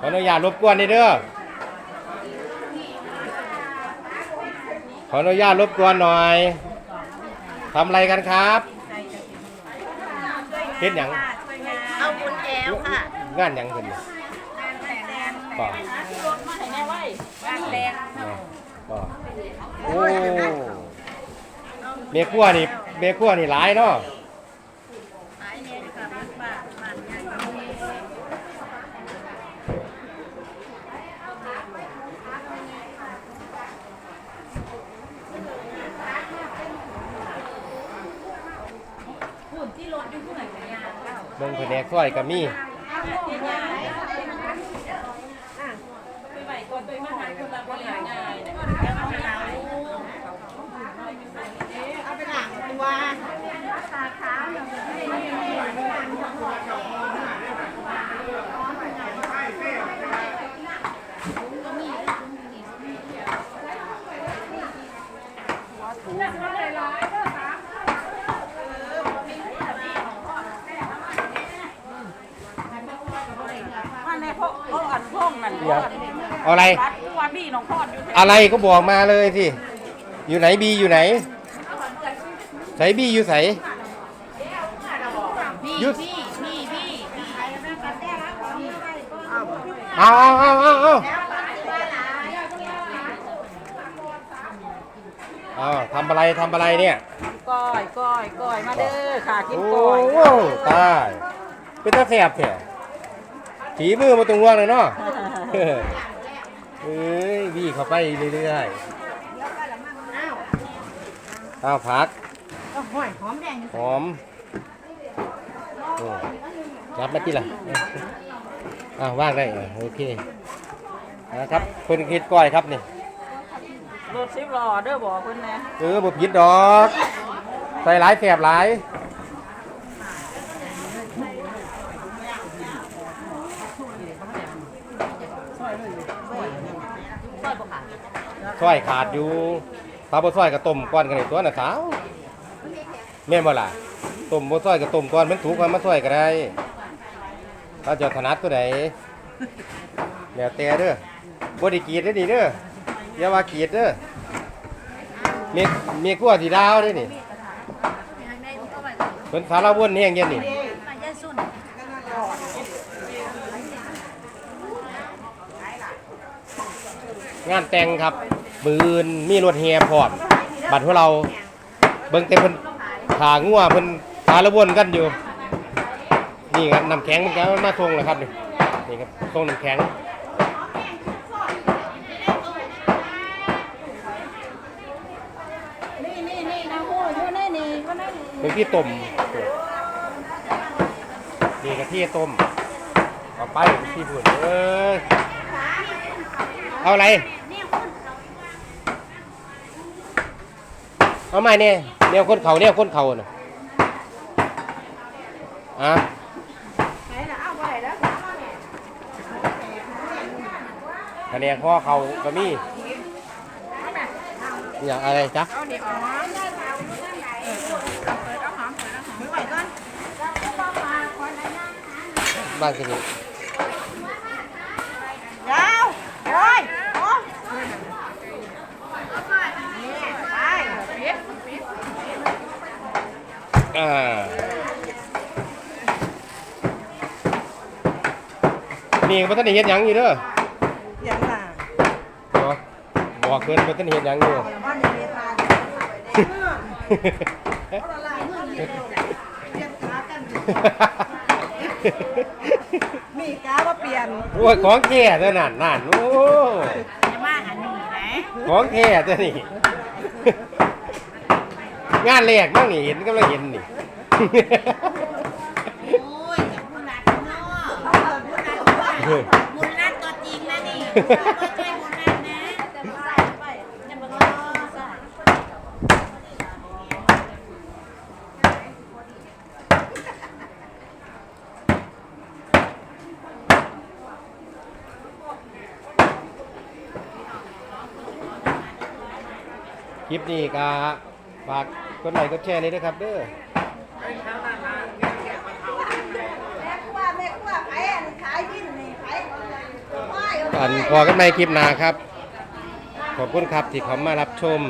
ขออนุญาตรบกวนนิดเด้อ ขออนุญาตรบกวนหน่อย ทำอะไรกันครับเฮ็ดหยังเอาบุญแก้วค่ะ งานหยังเพิ่นน่ะบ่บ่โอ้เมฆัวนี่ เมฆัวนี่หลายเนาะขายเนี่ยค่ะบ้านบ้านบ้านใหญ่เบิ่งแผนกซอยก็มีไปไหวก่อนไปมาหาคนละบริหารงานแล้วเอาไปเอาเอา มาในพวกเขาอันพ่องนั่นเดี๋ยวเอาอะไรรัดว่าบี้น้องพอดอยู่อะไรก็บอกมาเลยสิ อยู่ไหนบีอยู่ไหนใส่บีอยู่ใส่พี่หยุดพี่พี่พี่เอาเอาเอาเอาเอาเอาทำอะไรทำอะไรเนี่ย ก้อยก้อยก้อยมาเด้อค่ะกินโอ้ก้อย โหตายเป็นตาแสบแท้ ถีมือมาตรงว่างเลยเนาะเอ้ยบี้เข้าไปเรื่อยๆเอาผักหอยหอมแดงหอมโอ้รับมาที่ละอ่าว่างได้เออโอเคนะครับเพิ่นคิดก้อยครับนี่รถสิบล้อเด้อบอกเพิ่นแน่เออบ่ผิดดอกใส่หลายแสบหลาย ซอยขาดอยู่ถ้าบ่ซอยก็ต้มก้อนกันในตัวน่ะสาวแม่นบ่ล่ะต้มบ่ซอยก็ต้มก้อนมันถูกกว่ามาซอยก็ได้ถ้าจะถนัดตัวใดแล้วแต่เด้อบ่ได้กรีดเด้อนี่เด้ออย่าว่ากรีดเด้อมีมีกลัวสีดาวเด้อนี่เพิ่นสารวนแฮงเย็นนี่มันจะสุ่นงานแต่งครับ ปืนมีรถแห่พร้อมบัดพวกเราเบิ่งแต่เพิ่นขางัวเพิ่นสารวนกันอยู่ นี่ครับน้ำแข็งมันก็มาส่งแล้วครับนี่นี่ครับส่งน้ำแข็งนี่นี่นี่นะฮู้อยู่ในนี่ก็ในนี่เป็นที่ต้มนี่กะที่ต้มเอาไปที่พูดเออเอาอะไร เอาไม่เนี่ยแนวคนเขาแนวคนเขาน่ะอะไหนล่ะอาไว้แล้วคะแนนข้อเขาก็มีอย่างอะไรจ๊ะเอานี่ออกมาเปิดเอาหอมเปิดเอาหอมมือไว้ก่อนบ้านสินี่ ยาวโอ้ยโอ้ไปปิดปิด อ่า นี่พระท่านได้เห็นหยังอยู่เด้อยังล่ะบอกบอกเพิ่นพระท่านเห็นหยังอยู่ บ้านนี้พาเรียกขากันมีกาว่าเปลี่ยนโอ้ยของแท้เท่านั้นนั่นโอ้จะมาอันนี้ไหนของแท้เท่านี้งานแรกมั่งนี่เห็นกำลังเห็นนี่ โอ้ยจะพูดนัดเนาะ บุญนัดตัวจริงนะนี่ไม่ใช่บุญนัดนะจะมาไปจะมาล้อคลิปนี้ก็ฝากกดไลค์กดแชร์เลยนะครับเด้อ ว่าแม่ว่าขายอันขายดิ้นนี่ขายไม่ อันพอกันในคลิปหน้าครับ ขอบคุณครับที่เขามารับชม